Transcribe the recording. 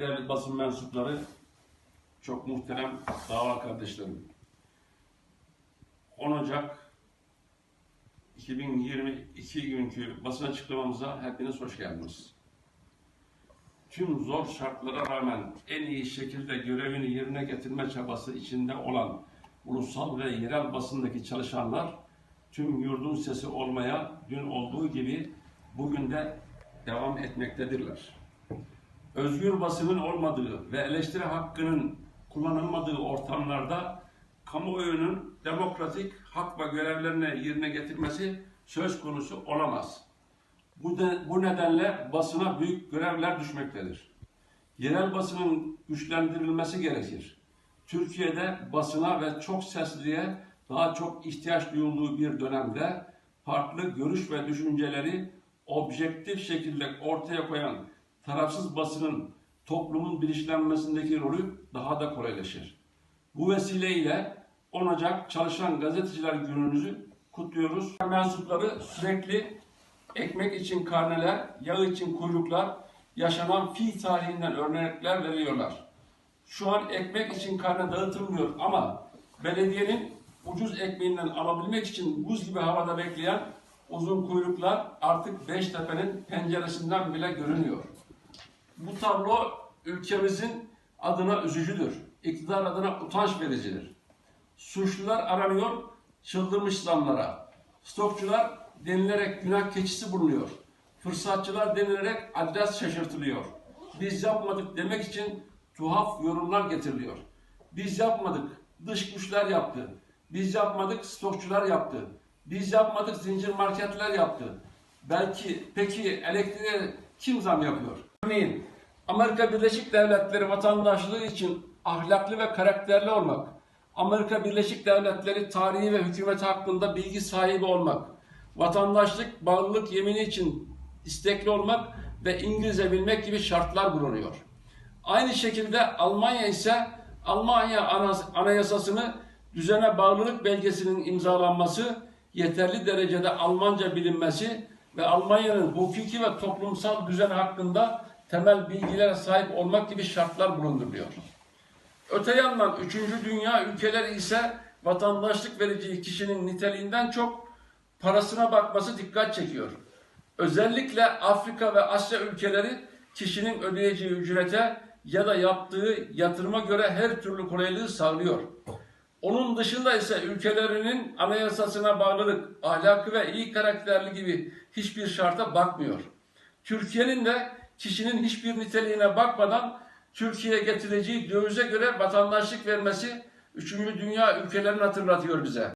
Değerli basın mensupları, çok muhterem dava kardeşlerim. 10 Ocak 2022 günkü basın açıklamamıza hepiniz hoş geldiniz. Tüm zor şartlara rağmen en iyi şekilde görevini yerine getirme çabası içinde olan ulusal ve yerel basındaki çalışanlar tüm yurdun sesi olmaya dün olduğu gibi bugün de devam etmektedirler özgür basının olmadığı ve eleştiri hakkının kullanılmadığı ortamlarda kamuoyunun demokratik hak ve görevlerini yerine getirmesi söz konusu olamaz. Bu, de, bu nedenle basına büyük görevler düşmektedir. Yerel basının güçlendirilmesi gerekir. Türkiye'de basına ve çok sesliliğe daha çok ihtiyaç duyulduğu bir dönemde farklı görüş ve düşünceleri objektif şekilde ortaya koyan tarafsız basının toplumun bilinçlenmesindeki rolü daha da kolaylaşır. Bu vesileyle 10 Ocak Çalışan Gazeteciler Günü'nüzü kutluyoruz. Mensupları sürekli ekmek için karneler, yağ için kuyruklar, yaşanan fi tarihinden örnekler veriyorlar. Şu an ekmek için karne dağıtılmıyor ama belediyenin ucuz ekmeğinden alabilmek için buz gibi havada bekleyen uzun kuyruklar artık Beştepe'nin penceresinden bile görünüyor. Bu tablo ülkemizin adına üzücüdür. İktidar adına utanç vericidir. Suçlular aranıyor, çıldırmış zamlara. Stokçular denilerek günah keçisi bulunuyor. Fırsatçılar denilerek adres şaşırtılıyor. Biz yapmadık demek için tuhaf yorumlar getiriliyor. Biz yapmadık, dış güçler yaptı. Biz yapmadık, stokçular yaptı. Biz yapmadık, zincir marketler yaptı. Belki, peki elektriğe kim zam yapıyor? Örneğin Amerika Birleşik Devletleri vatandaşlığı için ahlaklı ve karakterli olmak, Amerika Birleşik Devletleri tarihi ve hükümeti hakkında bilgi sahibi olmak, vatandaşlık, bağlılık yemini için istekli olmak ve İngilizce bilmek gibi şartlar bulunuyor. Aynı şekilde Almanya ise Almanya Anayasasını düzene bağlılık belgesinin imzalanması, yeterli derecede Almanca bilinmesi ve Almanya'nın hukuki ve toplumsal düzen hakkında temel bilgilere sahip olmak gibi şartlar bulunduruyor. Öte yandan üçüncü dünya ülkeleri ise vatandaşlık vereceği kişinin niteliğinden çok parasına bakması dikkat çekiyor. Özellikle Afrika ve Asya ülkeleri kişinin ödeyeceği ücrete ya da yaptığı yatırıma göre her türlü kolaylığı sağlıyor. Onun dışında ise ülkelerinin anayasasına bağlılık, ahlakı ve iyi karakterli gibi hiçbir şarta bakmıyor. Türkiye'nin de kişinin hiçbir niteliğine bakmadan Türkiye'ye getireceği dövize göre vatandaşlık vermesi 3. dünya ülkelerini hatırlatıyor bize.